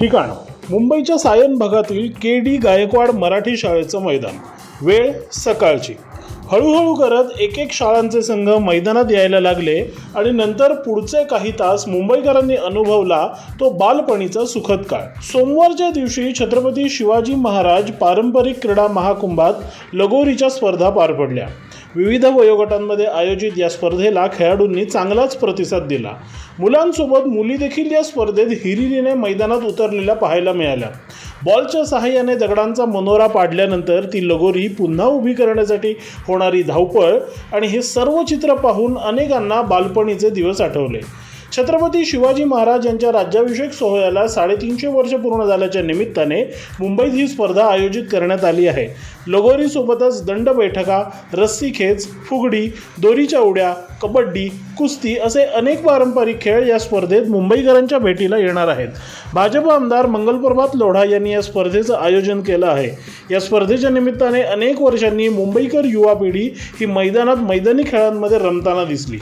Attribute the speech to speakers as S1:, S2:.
S1: ठिकाण. मुंबईच्या सायन भागातील के डी गायकवाड मराठी शाळेचं मैदान. वेळ सकाळची. हळूहळू करत एक एक शाळांचे संघ मैदानात यायला लागले आणि नंतर पुढचे काही तास मुंबईकरांनी अनुभवला तो बालपणीचा सुखद काळ. सोमवारच्या दिवशी छत्रपती शिवाजी महाराज पारंपरिक क्रीडा महाकुंभात लगोरीच्या स्पर्धा पार पडल्या. विविध वयोगटांमध्ये आयोजित या स्पर्धेला खेळाडूंनी चांगलाच प्रतिसाद दिला. मुलांसोबत मुली देखील या स्पर्धेत हिरिरीने मैदानात उतरलेल्या पाहायला मिळाल्या. बॉलच्या सहाय्याने दगडांचा मनोरा पाडल्यानंतर ती लगोरी पुन्हा उभी करण्यासाठी होणारी धावपळ आणि हे सर्व चित्र पाहून अनेकांना बालपणीचे दिवस आठवले. छत्रपती शिवाजी महाराज यांच्या राज्याभिषेक सोहळ्याला साडेतीनशे वर्ष पूर्ण झाल्याच्या निमित्ताने मुंबईत ही स्पर्धा आयोजित करण्यात आली आहे. लगोरीसोबतच दंड बैठका रस्सी खेच फुगडी दोरीच्या उड्या कबड्डी कुस्ती असे अनेक पारंपरिक खेळ या स्पर्धेत मुंबईकरांच्या भेटीला येणार आहेत. भाजप आमदार मंगलप्रभात लोढा यांनी या स्पर्धेचं आयोजन केलं आहे. या स्पर्धेच्या निमित्ताने अनेक वर्षांनी मुंबईकर युवा पिढी ही मैदानात मैदानी खेळांमध्ये रमताना दिसली.